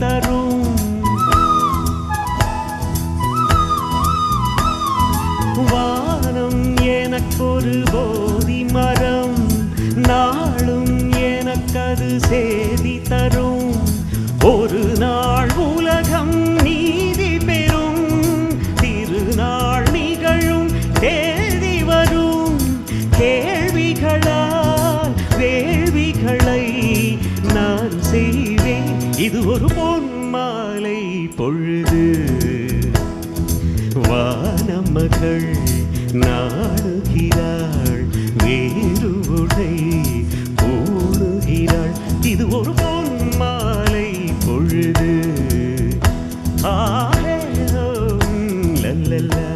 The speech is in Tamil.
தரும். வானம் எனக்கொரு போதி மரம் நாளும் எனக்கது சேதி தரும். ஒரு நாள் உலகம் நீதி பெறும் திருநாள் நிகழும் தேதி வரும். கேள்விகளால் வேள்விகளை நான் செய் இது ஒரு பொன் மாலை பொழுது. வானமகள் நாடுகிறாள் வேறுவுடை போடுகிறாள் இது ஒரு பொன் மாலை பொழுது. ஆ லல்லல்லா